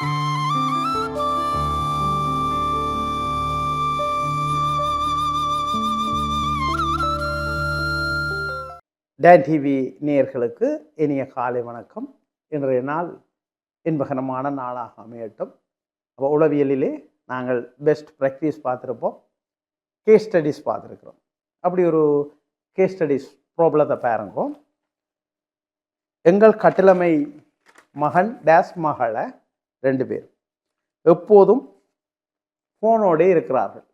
Tan TV நேயர்களுக்கு இனிய காலை வணக்கம். இன்றைய நாள் இன்பகரமான நாளாக அமையட்டும். அப்போ உளவியலிலே நாங்கள் பெஸ்ட் ப்ராக்டிஸ் பார்த்துருப்போம். கேஸ் ஸ்டடீஸ் பார்த்துருக்குறோம். அப்படி ஒரு கேஸ் ஸ்டடீஸ் ப்ராப்ளத்தை பாருங்க. எங்கள் கட்டிலமை மகன் டேஸ் மகளை ரெண்டு பேர். எப்போதும் ஃபோனோடே இருக்கிறார்கள்.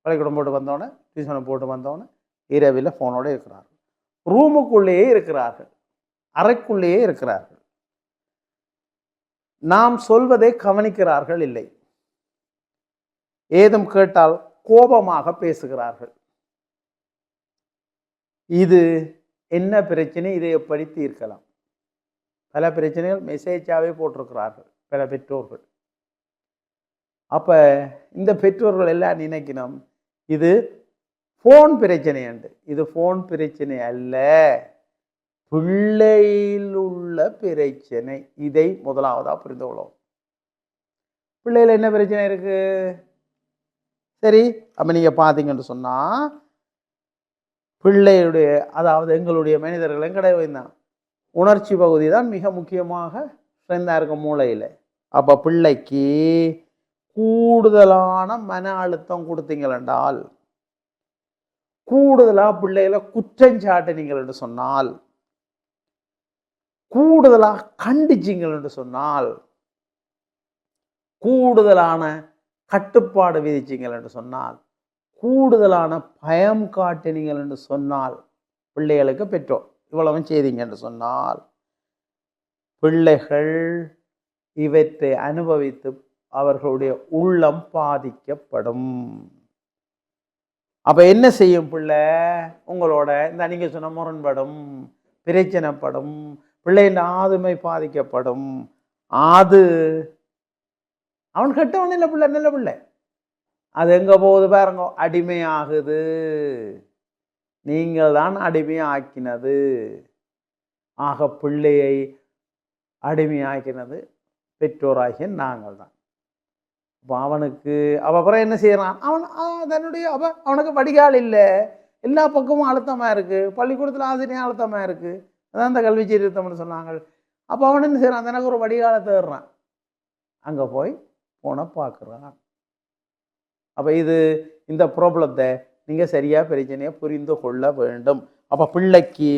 பள்ளிக்கூடம் போட்டு வந்தோடனே டியூஷனை போட்டு வந்தோடனே இரவில் ஃபோனோட இருக்கிறார்கள். ரூமுக்குள்ளேயே இருக்கிறார்கள். அறைக்குள்ளேயே இருக்கிறார்கள். நாம் சொல்வதை கவனிக்கிறார்கள் இல்லை. ஏதும் கேட்டால் கோபமாக பேசுகிறார்கள். இது என்ன பிரச்சனை? இதை எப்படி தீர்க்கலாம்? பல பிரச்சனைகள் மெசேஜாகவே போட்டிருக்கிறார்கள். பல பெற்றோர்கள். அப்போ இந்த பெற்றோர்கள் எல்லாம் நினைக்கணும் இது ஃபோன் பிரச்சனை உண்டு இது ஃபோன் பிரச்சனை அல்ல. பிள்ளையில் உள்ள பிரச்சனை. இதை முதலாவதாக புரிந்து கொள்ளும் பிள்ளையில் என்ன பிரச்சனை இருக்கு? சரி அப்போ நீங்கள் பார்த்தீங்கன்னு சொன்னால் பிள்ளையுடைய அதாவது எங்களுடைய மனிதர்கள் எங்கடைய தான்? உணர்ச்சி பகுதி தான் மிக முக்கியமாக ஸ்ட்ரென்த்தாக இருக்கும் மூளையில். அப்போ பிள்ளைக்கு கூடுதலான மன அழுத்தம் கொடுத்தீங்களென்றால் கூடுதலாக பிள்ளைகளை குற்றஞ்சாட்டினீங்கள் என்று சொன்னால் கூடுதலாக கண்டிச்சிங்கள் என்று சொன்னால் கூடுதலான கட்டுப்பாடு விதிச்சிங்கள் என்று சொன்னால் கூடுதலான பயம் காட்டினீங்கள் என்று சொன்னால் பிள்ளைகளுக்கு பெற்றோர் இவ்வளவும் செய்தீங்க என்று சொன்னால் பிள்ளைகள் இவற்றை அனுபவித்து அவர்களுடைய உள்ளம் பாதிக்கப்படும். அப்போ என்ன செய்யும் பிள்ளை? உங்களோட இந்த நீங்கள் சொன்ன முரண்படும் பிரச்சனைப்படும் பிள்ளையின் ஆதுமை பாதிக்கப்படும். ஆது அவன் கெட்டவன் இல்லை பிள்ளை நல்ல பிள்ளை. அது எங்கே போகுது பாருங்க அடிமையாகுது. நீங்கள் தான் அடிமையாக்கினது. ஆக பிள்ளையை அடிமையாக்கினது. பெற்றோராகிய நாங்கள் தான் அப்போ அவனுக்கு அவ அப்புறம் என்ன செய்கிறான் அவன் தன்னுடைய அவ அவனுக்கு வடிகால் இல்லை. எல்லா பக்கமும் அழுத்தமாக இருக்குது பள்ளிக்கூடத்தில் ஆசிரியர் அழுத்தமாக இருக்குது அதான் அந்த கல்வி சீர்திருத்தம்னு சொன்னாங்க. அப்போ அவன் என்ன செய்கிறான் தனக்கு ஒரு வடிகாலை தேடுறான். அங்கே போய் போன பார்க்குறான் அப்போ இது இந்த ப்ராப்ளத்தை நீங்கள் சரியாக பிரச்சனையை புரிந்து கொள்ள வேண்டும். அப்போ பிள்ளைக்கு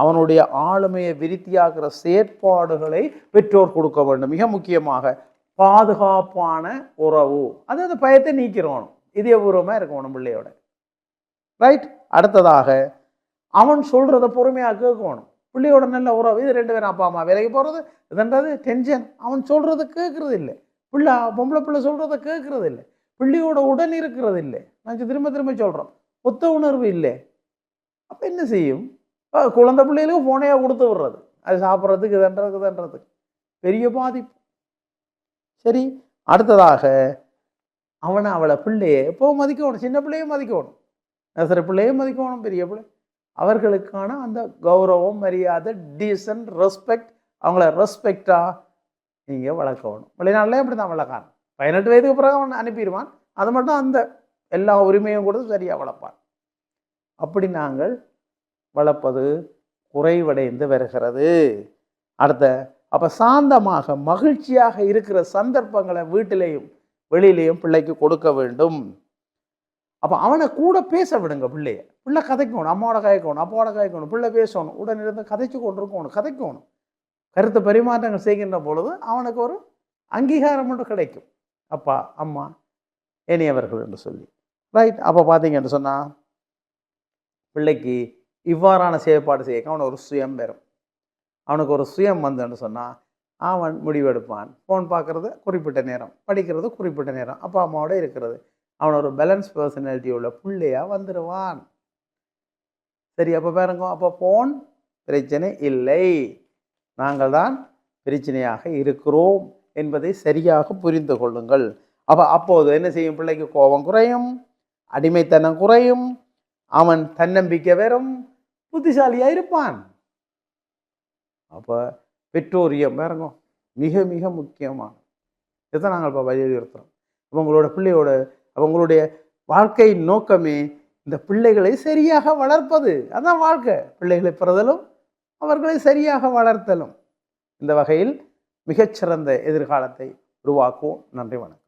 அவனுடைய ஆளுமையை விருத்தியாகிற செயற்பாடுகளை பெற்றோர் கொடுக்க வேண்டும். மிக முக்கியமாக பாதுகாப்பான உறவு. அது அந்த பயத்தை நீக்கிறோணும் இதயபூர்வமாக இருக்கணும் பிள்ளையோட. ரைட் அடுத்ததாக அவன் சொல்கிறத பொறுமையாக கேட்கணும். பிள்ளையோட நல்ல உறவு. இது ரெண்டு பேரும் அப்பா அம்மா வேலைக்கு போகிறது இதுன்றது டென்ஷன் அவன் சொல்கிறத கேட்குறது இல்லை பிள்ளை பொம்பளை பிள்ளை சொல்கிறத கேட்குறது இல்லை பிள்ளையோட உடன் இருக்கிறது இல்லை நான் திரும்ப திரும்ப சொல்கிறோம் ஒத்த உணர்வு இல்லை. அப்போ என்ன செய்யும்? குழந்தை பிள்ளைகளுக்கு ஃபோனையாக கொடுத்து விடுறது. அது சாப்பிட்றதுக்கு இதுன்றதுக்கு இதுன்றதுக்கு பெரிய பாதிப்பு. சரி அடுத்ததாக அவனை அவளை பிள்ளையை எப்போவும் மதிக்கணும்? சின்ன பிள்ளையும் மதிக்கணும். நெசர பிள்ளையும் மதிக்கணும் பெரிய பிள்ளை. அவர்களுக்கான அந்த கௌரவம் மரியாதை டீசன்ட் ரெஸ்பெக்ட் அவங்கள ரெஸ்பெக்டாக நீங்கள் வளர்க்கணும் வெளிநாட்டிலே அப்படி தான் வளர்க்கான் பதினெட்டு வயதுக்கு பிறகு அவன் அனுப்பிடுவான். அது மட்டும் அந்த எல்லா உரிமையும் கொடுத்து சரியாக வளர்ப்பான். அப்படி நாங்கள் வளர்ப்பது குறைவடைந்து வருகிறது. அடுத்த அப்போ சாந்தமாக மகிழ்ச்சியாக இருக்கிற சந்தர்ப்பங்களை வீட்டிலையும் வெளியிலையும் பிள்ளைக்கு கொடுக்க வேண்டும். அப்போ அவனை கூட பேச விடுங்க பிள்ளைய. பிள்ளை கதைக்கணும் அம்மாவோட கதைக்கணும் அப்பாவோட கதைக்கணும் பிள்ளை பேசணும் உடனே இருந்து கதைச்சு கொண்டிருக்கணும் கதைக்கணும். கருத்து பரிமாற்றங்கள் செய்கின்ற பொழுது அவனுக்கு ஒரு அங்கீகாரம் மட்டும் கிடைக்கும். அப்பா அம்மா இனியவர்கள் என்று சொல்லி. ரைட் அப்போ பார்த்தீங்கன்னு சொன்னால் பிள்ளைக்கு இவ்வாறான செயற்பாடு செய்ய அவனுக்கு ஒரு சுயம் பெறும் அவனுக்கு ஒரு சுயம் வந்துன்னு சொன்னால் அவன் முடிவெடுப்பான். ஃபோன் பார்க்குறது குறிப்பிட்ட நேரம் படிக்கிறது குறிப்பிட்ட நேரம். அப்பா அம்மாவோட இருக்கிறது. அவன் ஒரு பேலன்ஸ் பர்சனாலிட்டி உள்ள பிள்ளையாக வந்துடுவான் சரி அப்போ பாருங்க அப்போ ஃபோன் பிரச்சனை இல்லை. நாங்கள் தான் பிரச்சனையாக இருக்கிறோம் என்பதை சரியாக புரிந்து கொள்ளுங்கள். அப்போ அப்போது என்ன செய்யும்? பிள்ளைக்கு கோபம் குறையும் அடிமைத்தனம் குறையும் அவன் தன்னம்பிக்கை வெறும் புத்திசாலியாக இருப்பான். அப்போ பெற்றோரியம் பாருங்க மிக மிக முக்கியமான இதை நாங்கள் இப்போ வலியுறுத்துகிறோம் அவங்களோட உங்களோட பிள்ளையோட அவங்களுடைய வாழ்க்கை நோக்கமே இந்த பிள்ளைகளை சரியாக வளர்ப்பது. அதான் வாழ்க்கை. பிள்ளைகளை பெறுதலும் அவர்களை சரியாக வளர்த்தலும். இந்த வகையில் மிகச்சிறந்த எதிர்காலத்தை உருவாக்குவோம். நன்றி வணக்கம்.